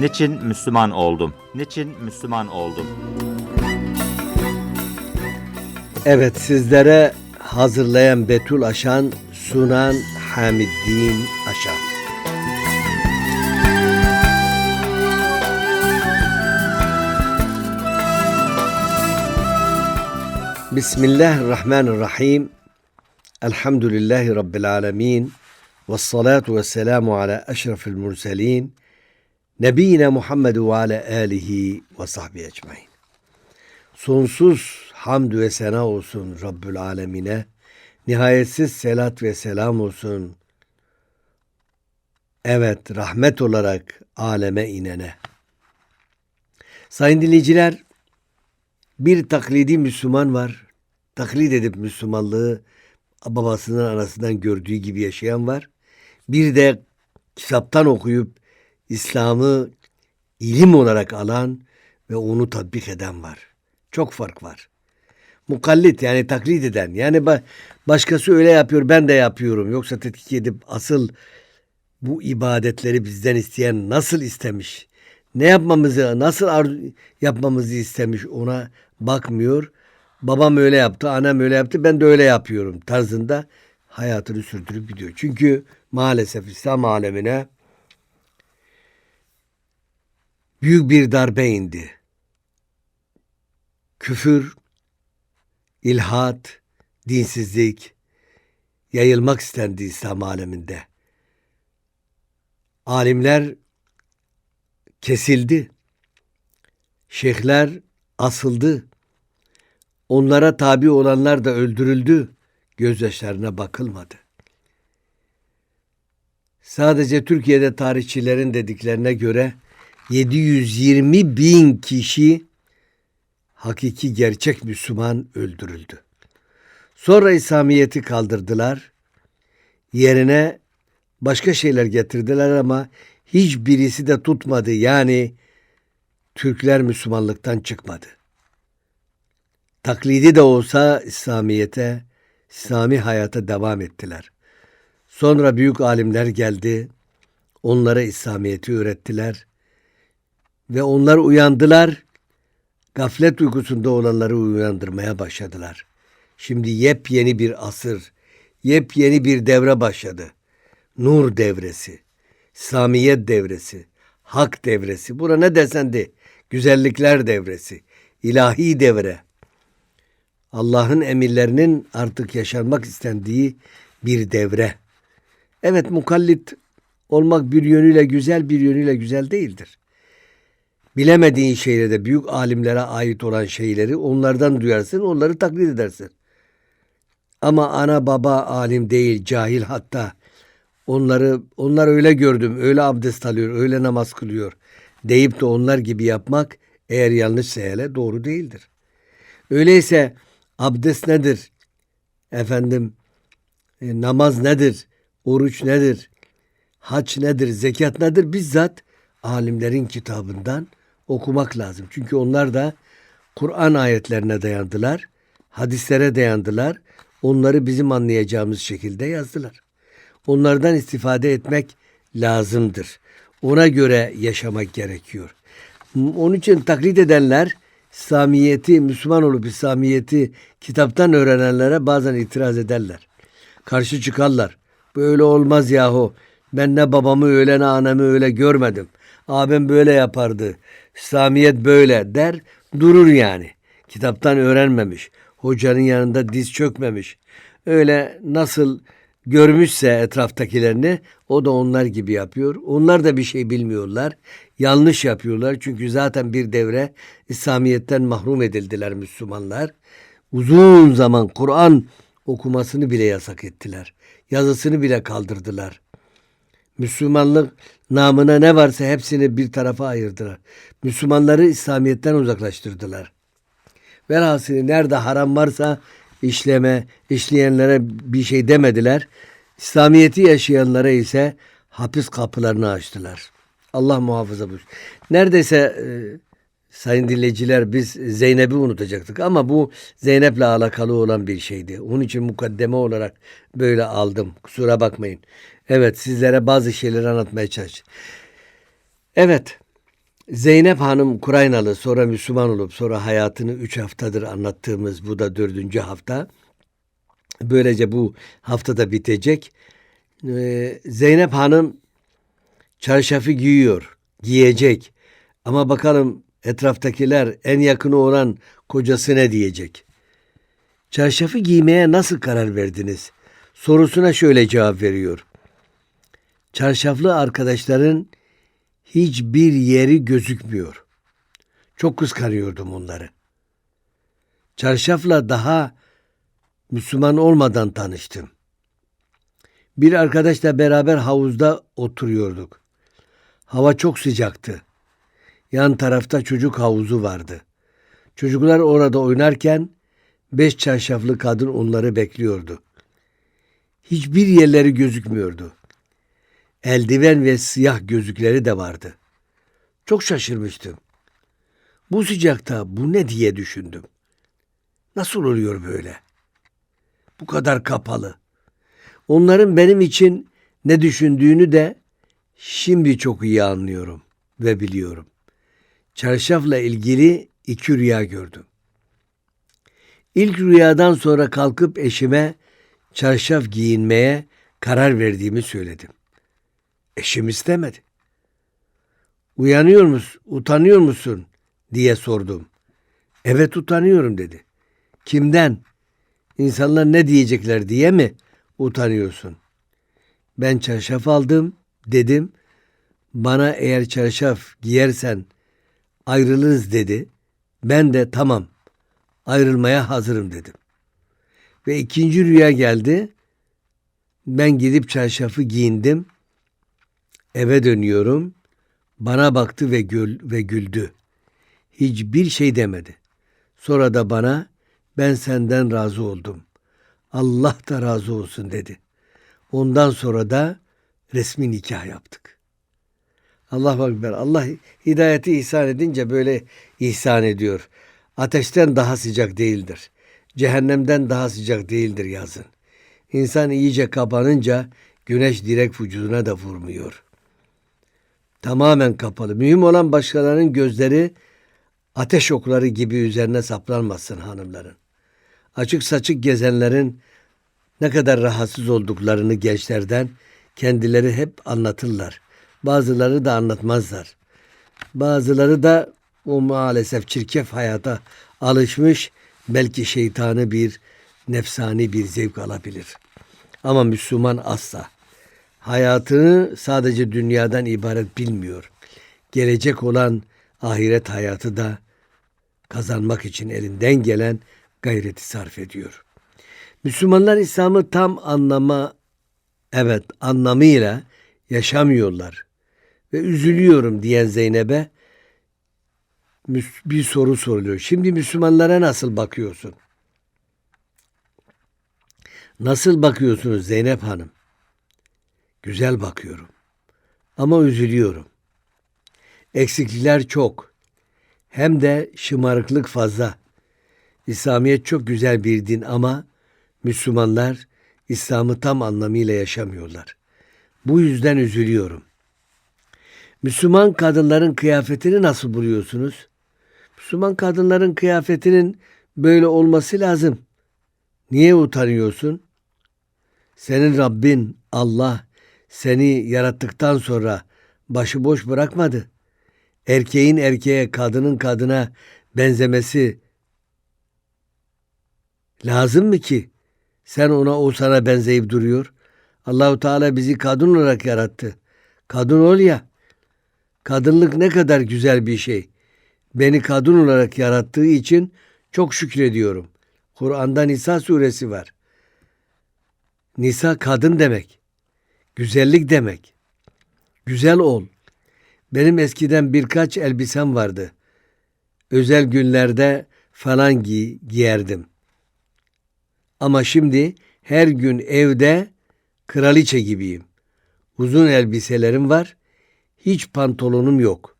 Niçin Müslüman oldum? Niçin Müslüman oldum? Evet sizlere hazırlayan Betül Aşan, sunan Hamiddin Aşan. Bismillahirrahmanirrahim. Elhamdülillahi Rabbil alemin. Ve salatu ve selamu ala eşrafil murselin. Nebiyine Muhammed ve ala alihi ve sahbihi ecmain. Sonsuz hamd ve sena olsun Rabbül Alemine. Nihayetsiz selat ve selam olsun. Evet, rahmet olarak aleme inene. Sayın dinleyiciler, bir taklidi Müslüman var. Taklit edip Müslümanlığı babasının anasından gördüğü gibi yaşayan var. Bir de kitaptan okuyup İslam'ı ilim olarak alan ve onu tatbik eden var. Çok fark var. Mukallit yani taklit eden. Yani ba- başkası öyle yapıyor ben de yapıyorum. Yoksa tetkik edip asıl bu ibadetleri bizden isteyen nasıl istemiş? Ne yapmamızı, nasıl yapmamızı istemiş ona bakmıyor. Babam öyle yaptı, annem öyle yaptı, ben de öyle yapıyorum tarzında hayatını sürdürüp gidiyor. Çünkü maalesef İslam alemine büyük bir darbe indi. Küfür, ilhat, dinsizlik yayılmak istendi İslam aleminde. Alimler kesildi. Şeyhler asıldı. Onlara tabi olanlar da öldürüldü. Gözyaşlarına bakılmadı. Sadece Türkiye'de tarihçilerin dediklerine göre 720 bin kişi hakiki gerçek Müslüman öldürüldü. Sonra İslamiyet'i kaldırdılar. Yerine başka şeyler getirdiler ama hiçbirisi de tutmadı. Yani Türkler Müslümanlıktan çıkmadı. Taklidi de olsa İslamiyet'e, İslami hayata devam ettiler. Sonra büyük alimler geldi. Onlara İslamiyet'i öğrettiler. Ve onlar uyandılar. Gaflet uykusunda olanları uyandırmaya başladılar. Şimdi yepyeni bir asır, yepyeni bir devre başladı. Nur devresi, İslamiyet devresi, hak devresi. Buna ne desen de güzellikler devresi, ilahi devre. Allah'ın emirlerinin artık yaşanmak istendiği bir devre. Evet mukallit olmak bir yönüyle güzel bir yönüyle güzel değildir. Bilemediğin şeylerde büyük alimlere ait olan şeyleri onlardan duyarsın, onları taklit edersin. Ama ana baba alim değil, cahil hatta onları onlar öyle gördüm, öyle abdest alıyor, öyle namaz kılıyor deyip de onlar gibi yapmak eğer yanlışsa hele doğru değildir. Öyleyse abdest nedir? Efendim e, namaz nedir? Oruç nedir? Haç nedir? Zekat nedir? Bizzat alimlerin kitabından okumak lazım. Çünkü onlar da Kur'an ayetlerine dayandılar, hadislere dayandılar. Onları bizim anlayacağımız şekilde yazdılar. Onlardan istifade etmek lazımdır. Ona göre yaşamak gerekiyor. Onun için taklit edenler İslamiyeti, Müslüman olup İslamiyeti kitaptan öğrenenlere bazen itiraz ederler. Karşı çıkarlar. Böyle olmaz yahu. Ben ne babamı öyle ne anamı öyle görmedim. Abim böyle yapardı. İslamiyet böyle der durur yani. Kitaptan öğrenmemiş. Hocanın yanında diz çökmemiş. Öyle nasıl görmüşse etraftakilerini o da onlar gibi yapıyor. Onlar da bir şey bilmiyorlar. Yanlış yapıyorlar. Çünkü zaten bir devre İslamiyet'ten mahrum edildiler Müslümanlar. Uzun zaman Kur'an okumasını bile yasak ettiler. Yazısını bile kaldırdılar. Müslümanlık namına ne varsa hepsini bir tarafa ayırdılar. Müslümanları İslamiyet'ten uzaklaştırdılar. Velhasıl nerede haram varsa işleme, işleyenlere bir şey demediler. İslamiyeti yaşayanlara ise hapis kapılarını açtılar. Allah muhafaza buyursun. Neredeyse e, sayın dinleyiciler biz Zeynep'i unutacaktık ama bu Zeynep'le alakalı olan bir şeydi. Onun için mukaddeme olarak böyle aldım. Kusura bakmayın. Evet sizlere bazı şeyleri anlatmaya çalıştım. Evet. Zeynep Hanım Kuraynalı sonra Müslüman olup sonra hayatını 3 haftadır anlattığımız bu da dördüncü hafta. Böylece bu haftada bitecek. Ee, Zeynep Hanım çarşafı giyiyor, giyecek. Ama bakalım etraftakiler en yakını olan kocası ne diyecek? Çarşafı giymeye nasıl karar verdiniz? Sorusuna şöyle cevap veriyor. Çarşaflı arkadaşların hiçbir yeri gözükmüyor. Çok kıskanıyordum onları. Çarşafla daha Müslüman olmadan tanıştım. Bir arkadaşla beraber havuzda oturuyorduk. Hava çok sıcaktı. Yan tarafta çocuk havuzu vardı. Çocuklar orada oynarken beş çarşaflı kadın onları bekliyordu. Hiçbir yerleri gözükmüyordu. Eldiven ve siyah gözlükleri de vardı. Çok şaşırmıştım. Bu sıcakta bu ne diye düşündüm. Nasıl oluyor böyle? Bu kadar kapalı. Onların benim için ne düşündüğünü de şimdi çok iyi anlıyorum ve biliyorum. Çarşafla ilgili iki rüya gördüm. İlk rüyadan sonra kalkıp eşime çarşaf giyinmeye karar verdiğimi söyledim. Eşim istemedi. Uyanıyor musun, utanıyor musun diye sordum. Evet utanıyorum dedi. Kimden? İnsanlar ne diyecekler diye mi utanıyorsun? Ben çarşaf aldım dedim. Bana eğer çarşaf giyersen ayrılırız dedi. Ben de tamam ayrılmaya hazırım dedim. Ve ikinci rüya geldi. Ben gidip çarşafı giyindim. Eve dönüyorum. Bana baktı ve gül ve güldü. Hiçbir şey demedi. Sonra da bana ben senden razı oldum. Allah da razı olsun dedi. Ondan sonra da resmi nikah yaptık. Allah Ekber. Allah hidayeti ihsan edince böyle ihsan ediyor. Ateşten daha sıcak değildir. Cehennemden daha sıcak değildir yazın. İnsan iyice kapanınca güneş direkt vücuduna da vurmuyor. Tamamen kapalı. Mühim olan başkalarının gözleri ateş okları gibi üzerine saplanmasın hanımların. Açık saçık gezenlerin ne kadar rahatsız olduklarını gençlerden kendileri hep anlatırlar. Bazıları da anlatmazlar. Bazıları da o maalesef çirkef hayata alışmış belki şeytanı bir nefsani bir zevk alabilir. Ama Müslüman asla hayatını sadece dünyadan ibaret bilmiyor. Gelecek olan ahiret hayatı da kazanmak için elinden gelen gayreti sarf ediyor. Müslümanlar İslam'ı tam anlama evet anlamıyla yaşamıyorlar. Ve üzülüyorum diyen Zeynep'e bir soru soruluyor. Şimdi Müslümanlara nasıl bakıyorsun? Nasıl bakıyorsunuz Zeynep Hanım? Güzel bakıyorum. Ama üzülüyorum. Eksiklikler çok. Hem de şımarıklık fazla. İslamiyet çok güzel bir din ama Müslümanlar İslam'ı tam anlamıyla yaşamıyorlar. Bu yüzden üzülüyorum. Müslüman kadınların kıyafetini nasıl buluyorsunuz? Müslüman kadınların kıyafetinin böyle olması lazım. Niye utanıyorsun? Senin Rabbin Allah seni yarattıktan sonra başıboş bırakmadı. Erkeğin erkeğe, kadının kadına benzemesi lazım mı ki? Sen ona o sana benzeyip duruyor. Allahu Teala bizi kadın olarak yarattı. Kadın ol ya. Kadınlık ne kadar güzel bir şey. Beni kadın olarak yarattığı için çok şükrediyorum. Kur'an'da Nisa suresi var. Nisa kadın demek. Güzellik demek. Güzel ol. Benim eskiden birkaç elbisem vardı. Özel günlerde falan giy- giyerdim. Ama şimdi her gün evde kraliçe gibiyim. Uzun elbiselerim var. Hiç pantolonum yok.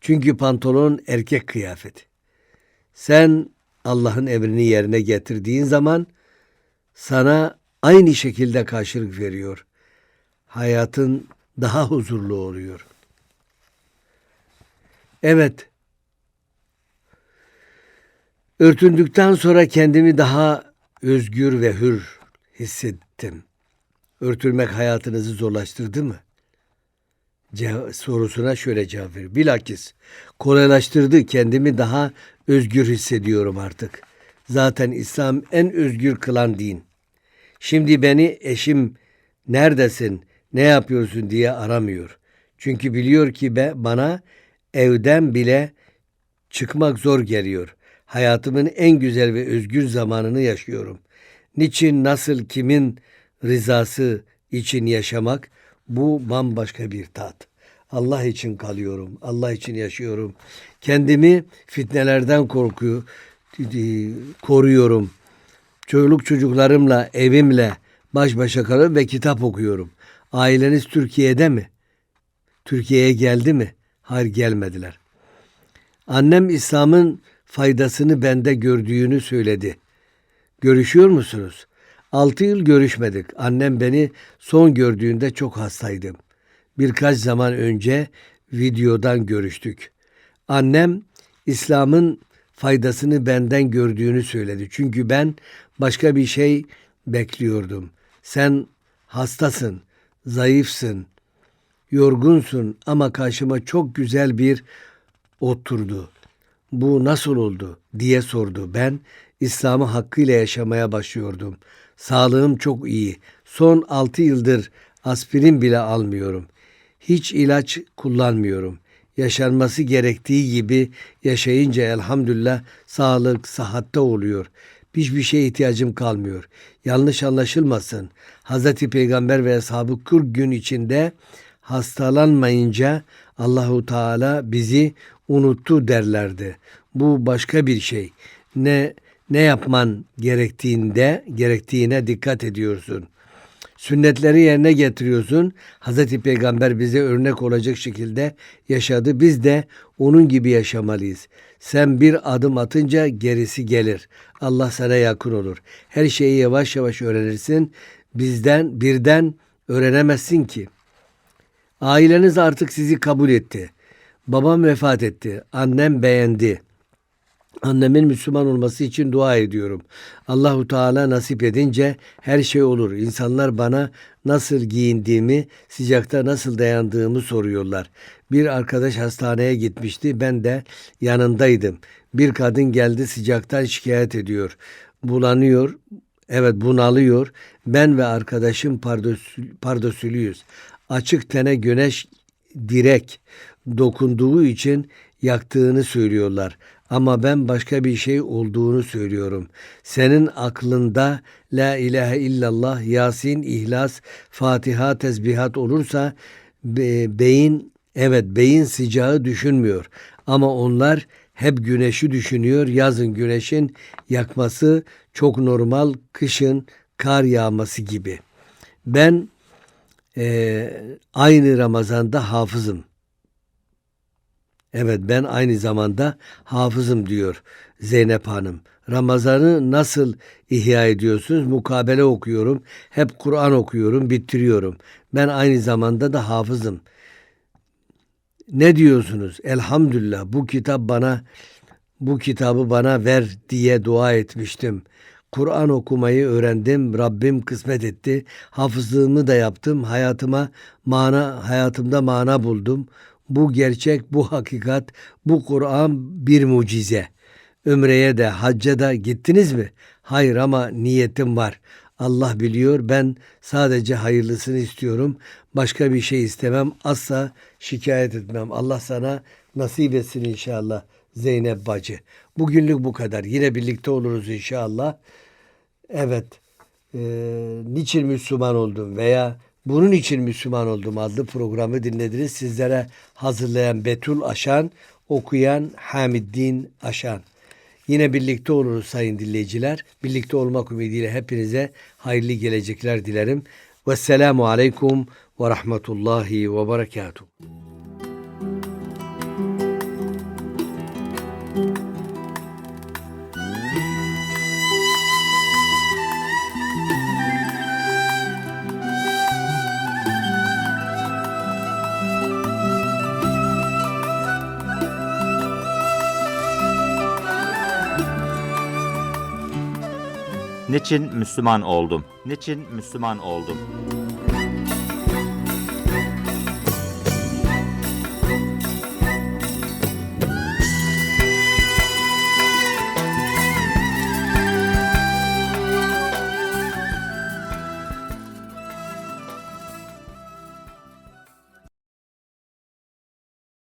Çünkü pantolon erkek kıyafeti. Sen Allah'ın emrini yerine getirdiğin zaman sana aynı şekilde karşılık veriyor. Hayatın daha huzurlu oluyor. Evet. Örtündükten sonra kendimi daha özgür ve hür hissettim. Örtülmek hayatınızı zorlaştırdı mı? Ce- sorusuna şöyle cevap ver. Bilakis kolaylaştırdı. Kendimi daha özgür hissediyorum artık. Zaten İslam en özgür kılan din. Şimdi beni eşim neredesin, ne yapıyorsun diye aramıyor. Çünkü biliyor ki be, bana evden bile çıkmak zor geliyor. Hayatımın en güzel ve özgür zamanını yaşıyorum. Niçin, nasıl, kimin rızası için yaşamak bu bambaşka bir tat. Allah için kalıyorum, Allah için yaşıyorum. Kendimi fitnelerden korkuyor, koruyorum. Çocuk çocuklarımla, evimle baş başa kalıyorum ve kitap okuyorum. Aileniz Türkiye'de mi? Türkiye'ye geldi mi? Hayır gelmediler. Annem İslam'ın faydasını bende gördüğünü söyledi. Görüşüyor musunuz? Altı yıl görüşmedik. Annem beni son gördüğünde çok hastaydım. Birkaç zaman önce videodan görüştük. Annem İslam'ın faydasını benden gördüğünü söyledi. Çünkü ben başka bir şey bekliyordum. Sen hastasın, zayıfsın, yorgunsun ama karşıma çok güzel bir oturdu. Bu nasıl oldu diye sordu. Ben İslam'ı hakkıyla yaşamaya başlıyordum. Sağlığım çok iyi. Son altı yıldır aspirin bile almıyorum. Hiç ilaç kullanmıyorum. Yaşanması gerektiği gibi yaşayınca elhamdülillah sağlık, sıhhatte oluyor. Hiçbir şeye ihtiyacım kalmıyor. Yanlış anlaşılmasın. Hazreti Peygamber ve ashabı 40 gün içinde hastalanmayınca Allahu Teala bizi unuttu derlerdi. Bu başka bir şey. Ne ne yapman gerektiğinde gerektiğine dikkat ediyorsun. Sünnetleri yerine getiriyorsun. Hazreti Peygamber bize örnek olacak şekilde yaşadı. Biz de onun gibi yaşamalıyız. Sen bir adım atınca gerisi gelir. Allah sana yakın olur. Her şeyi yavaş yavaş öğrenirsin. Bizden birden öğrenemezsin ki. Aileniz artık sizi kabul etti. Babam vefat etti. Annem beğendi. Annemin Müslüman olması için dua ediyorum. Allahu Teala nasip edince her şey olur. İnsanlar bana nasıl giyindiğimi, sıcakta nasıl dayandığımı soruyorlar. Bir arkadaş hastaneye gitmişti. Ben de yanındaydım. Bir kadın geldi sıcaktan şikayet ediyor. Bulanıyor. Evet bunalıyor. Ben ve arkadaşım pardösül, pardösülüyüz. Açık tene güneş direk dokunduğu için yaktığını söylüyorlar. Ama ben başka bir şey olduğunu söylüyorum. Senin aklında La ilahe illallah, Yasin, İhlas, Fatiha, tesbihat olursa be- beyin evet beyin sıcağı düşünmüyor. Ama onlar hep güneşi düşünüyor. Yazın güneşin yakması çok normal, kışın kar yağması gibi. Ben eee, aynı Ramazan'da hafızım. Evet ben aynı zamanda hafızım diyor Zeynep Hanım. Ramazan'ı nasıl ihya ediyorsunuz? Mukabele okuyorum. Hep Kur'an okuyorum, bitiriyorum. Ben aynı zamanda da hafızım. Ne diyorsunuz? Elhamdülillah bu kitap bana bu kitabı bana ver diye dua etmiştim. Kur'an okumayı öğrendim. Rabbim kısmet etti. Hafızlığımı da yaptım. Hayatıma mana hayatımda mana buldum. Bu gerçek, bu hakikat, bu Kur'an bir mucize. Ömre'ye de, hacca da gittiniz mi? Hayır ama niyetim var. Allah biliyor ben sadece hayırlısını istiyorum. Başka bir şey istemem. Asla şikayet etmem. Allah sana nasip etsin inşallah Zeynep bacı. Bugünlük bu kadar. Yine birlikte oluruz inşallah. Evet. Ee, niçin Müslüman oldum veya bunun için Müslüman oldum adlı programı dinlediniz. Sizlere hazırlayan Betül Aşan, okuyan Hamiddin Aşan. Yine birlikte oluruz sayın dinleyiciler. Birlikte olmak ümidiyle hepinize hayırlı gelecekler dilerim. Vesselamu aleyküm ve rahmetullahi ve berekatuhu. Niçin Müslüman oldum? Niçin Müslüman oldum?